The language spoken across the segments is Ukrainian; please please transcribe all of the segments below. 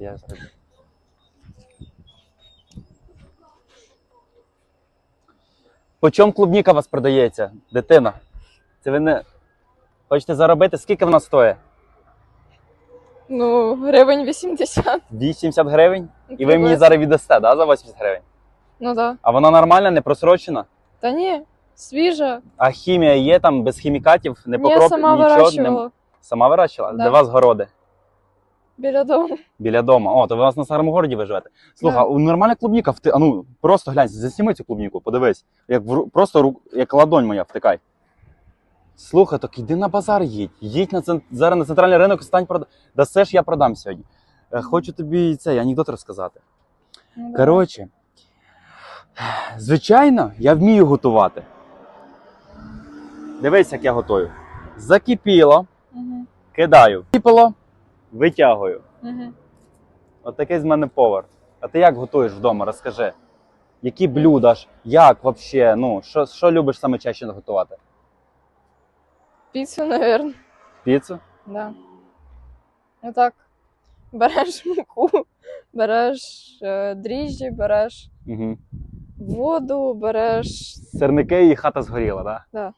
я зроблю. По чому клубніка у вас продається, дитина? Це ви не хочете заробити? Скільки вона стоїть? Ну, гривень 80. 80 гривень? І ви мені зараз віддасте, да, за 80 гривень? Ну да. А вона нормальна, не просрочена? Та ні, свіжа. А хімія є там без хімікатів, не Ні, покроп, сама нічого. вирощувала Не... Сама вирощувала? Да. Де вас городи? Біля дому. Біля дому. О, то ви у вас на старому городі ви живете. Слухай, Да. у нормальна клубніка, вти... а ну просто глянь, засніми цю клубніку, подивись. Як в... просто ру... як ладонь моя втикай. Слухай, так іди на базар їдь. Їдь на цен... зараз на центральний ринок, стань прода. Да все ж я продам сьогодні. Е, Хочу тобі цей анекдот розказати. Ну. Коротше, звичайно, я вмію готувати. Дивись, як я готую. Закипіло, Мгм. кидаю. Кипіло, витягую. Мгм. От такий з мене повар. А ти як готуєш вдома? Розкажи. Які блюда ж? Як взагалі? Ну, що, що любиш саме чаще готувати? Піцу, навірно. Піцу? Да. Ну так. Береш муку, береш е, дріжджі, береш Угу. воду, береш. Сирники і хата згоріла, так? Да?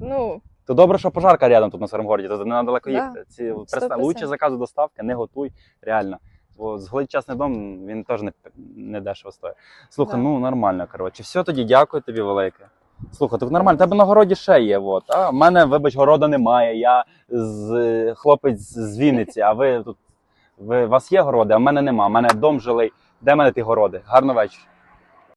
Ну, То добре, що пожарка рядом тут на старому городі, то не треба далеко Да. їхати. Ці, 100%. лучше заказу доставки, не готуй, реально. Бо згодить частний дом, він теж не, не дешево стоїть. Слухай, Да. ну нормально, коротше. Все тоді дякую тобі велике. Слухай, так нормально, тебе на городі ще є. От. А в мене, вибач, города немає. Я з хлопець з Вінниці, а ви тут. Ви, у вас є городи, а в мене нема. У мене дом жилий. Де в мене ті городи? Гарного вечора.